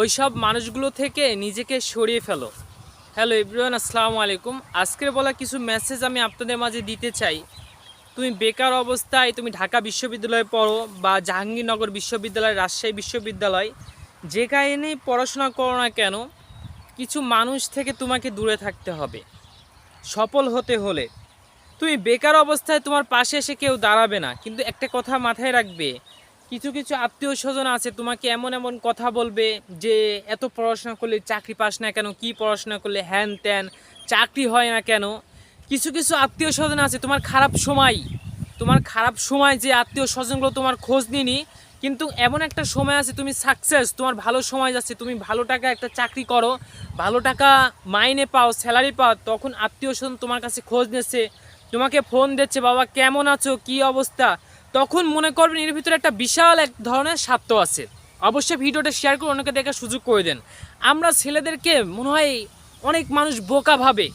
ওই সব মানুষগুলো থেকে নিজেকে সরিয়ে ফেলো। হ্যালো এভরিওয়ান আসসালামু আলাইকুম। আজকের বলা কিছু মেসেজ আমি আপনাদের মাঝে দিতে চাই। তুমি বেকার অবস্থায় তুমি ঢাকা বিশ্ববিদ্যালয়ে পড়ো বা জাহাঙ্গীরনগর বিশ্ববিদ্যালয়, রাজশাহী বিশ্ববিদ্যালয়, যে যেখানেই পড়াশোনা করো না কেন, কিছু মানুষ থেকে তোমাকে দূরে থাকতে হবে। সফল হতে হলে। তুমি বেকার অবস্থায় তোমার পাশে এসে কেউ দাঁড়াবে না, কিন্তু একটা কথা মাথায় রাখবে কিছু কিছু আত্মীয় স্বজন আছে, তোমাকে এমন এমন কথা বলবে যে এত পড়াশোনা করলে চাকরি পাস না কেন, কি পড়াশোনা করলে হ্যান ত্যান, চাকরি হয় না কেন? কিছু কিছু আত্মীয় স্বজন আছে, তোমার খারাপ সময়, তোমার খারাপ সময় যে আত্মীয় স্বজনগুলো তোমার খোঁজ নিনি কিন্তু এমন একটা সময় আছে, তুমি সাকসেস তোমার ভালো সময় যাচ্ছে, তুমি ভালো টাকা একটা চাকরি করো, ভালো টাকা মাইনে পাও স্যালারি পাও, তখন আত্মীয় স্বজন তোমার কাছে খোঁজ নিচ্ছে, তোমাকে ফোন দিচ্ছে, বাবা, কেমন আছো? কি অবস্থা? তখন মনে করবেন এর ভিতরে একটা বিশাল এক ধরনের স্বার্থ আছে। অবশ্যই ভিডিওটা শেয়ার করে অনেকে দেখার সুযোগ করে দেন। আমরা ছেলেদেরকে মনে হয় অনেক মানুষ বোকা ভাবে,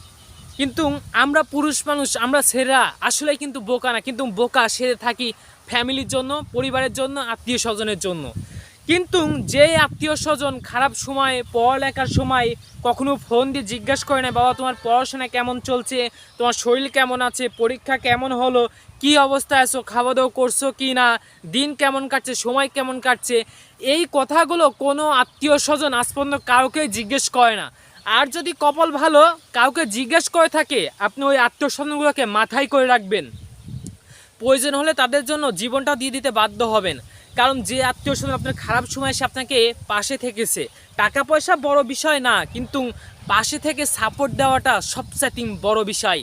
কিন্তু আমরা পুরুষ মানুষ, আমরা ছেলেরা আসলে কিন্তু বোকা না, কিন্তু বোকা সেরে থাকি ফ্যামিলির জন্য, পরিবারের জন্য আত্মীয় স্বজনের জন্য। কিন্তু যে আত্মীয় স্বজন খারাপ সময়ে, পড়ালেখার সময় কখনো ফোন দিয়ে জিজ্ঞাসা করে না বাবা, তোমার পড়াশোনা কেমন চলছে? তোমার শরীর কেমন আছে? পরীক্ষা কেমন হলো? কি অবস্থায় আছো? খাওয়া দাওয়া করছ কি না? দিন কেমন কাটছে? সময় কেমন কাটছে? এই কথাগুলো কোনো আত্মীয় স্বজন আজ পর্যন্ত কাউকে জিজ্ঞেস করে না। আর যদি কপাল ভালো কাউকে জিজ্ঞেস করে থাকে, আপনি ওই আত্মীয় স্বজনগুলোকে মাথায় করে রাখবেন। প্রয়োজন হলে তাদের জন্য জীবনটা দিয়ে দিতে বাধ্য হবেন। কারণ যে আত্মীয় স্বজন আপনার খারাপ সময় এসে আপনাকে পাশে থেকেছে টাকা পয়সা বড় বিষয় না, কিন্তু পাশে থেকে সাপোর্ট দেওয়াটা সবচেয়ে বড় বিষয়।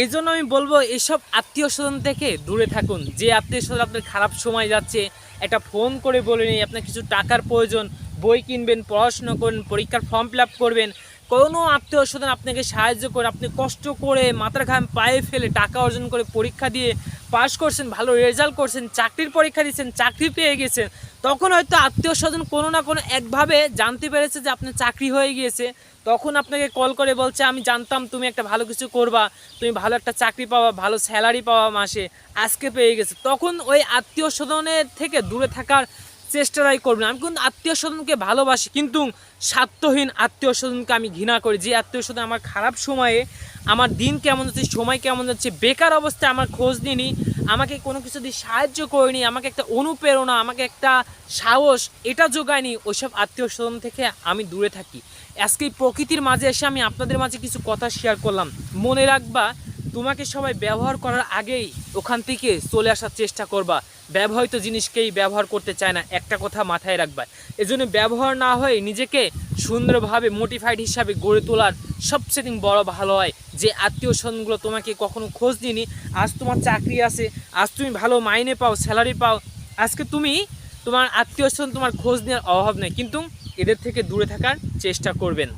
এই জন্য আমি বলব, এসব আত্মীয় স্বজন থেকে দূরে থাকুন। যে আত্মীয় স্বজন আপনার খারাপ সময় যাচ্ছে, একটা ফোন করে বলে নিই, আপনার কিছু টাকার প্রয়োজন, বই কিনবেন, পড়াশোনা করবেন পরীক্ষার ফর্ম ফিল করবেন কোনো আত্মীয় স্বজন আপনাকে সাহায্য করে, আপনি কষ্ট করে মাথার ঘাম পায়ে ফেলে টাকা অর্জন করে পরীক্ষা দিয়ে পাশ করছেন, ভালো রেজাল্ট করছেন, চাকরির পরীক্ষা দিচ্ছেন, চাকরি পেয়ে গেছেন, তখন হয়তো আত্মীয় স্বজন কোনো না কোনো একভাবে জানতে পেরেছে যে আপনার চাকরি হয়ে গিয়েছে। তখন আপনাকে কল করে বলছে, আমি জানতাম তুমি একটা ভালো কিছু করবা, তুমি ভালো একটা চাকরি পাওয়া ভালো স্যালারি পাওয়া মাসে, আজকে পেয়ে গেছে। তখন ওই আত্মীয় স্বজনের থেকে দূরে থাকার চেষ্টাটাই করবেন আমি কিন্তু আত্মীয় স্বজনকে ভালোবাসি, কিন্তু স্বার্থহীন আত্মীয় স্বজনকে আমি ঘৃণা করি। যে আত্মীয় স্বজন আমার খারাপ সময়ে, আমার দিন কেমন যাচ্ছে, সময় কেমন যাচ্ছে, বেকার অবস্থায় আমার খোঁজ নিনি আমাকে কোনো কিছু দিয়ে সাহায্য করেনি, আমাকে একটা অনুপ্রেরণা, আমাকে একটা সাহস এটা যোগায়নি ওইসব আত্মীয় স্বজন থেকে আমি দূরে থাকি। আজকে প্রকৃতির মাঝে এসে আমি আপনাদের মাঝে কিছু কথা শেয়ার করলাম। মনে রাখবা, তোমাকে সবাই ব্যবহার করার আগেই ওখান থেকে চলে আসার চেষ্টা করবা। ব্যবহৃত জিনিসকেই ব্যবহার করতে চায় না। একটা কথা মাথায় রাখবা। এজন্য ব্যবহার না হয়ে নিজেকে সুন্দরভাবে মোটিফাইড হিসাবে গড়ে তোলার সবচেয়ে বড় ভালো হয় যে আত্মীয় স্বজনগুলো তোমাকে কখনো খোঁজ দিনি আজ তোমার চাকরি আছে, আজ তুমি ভালো মাইনে পাও স্যালারি পাও, আজকে তুমি তোমার আত্মীয় স্বজন তোমার খোঁজ নেওয়ার অভাব নেই। কিন্তু এদের থেকে দূরে থাকার চেষ্টা করবেন।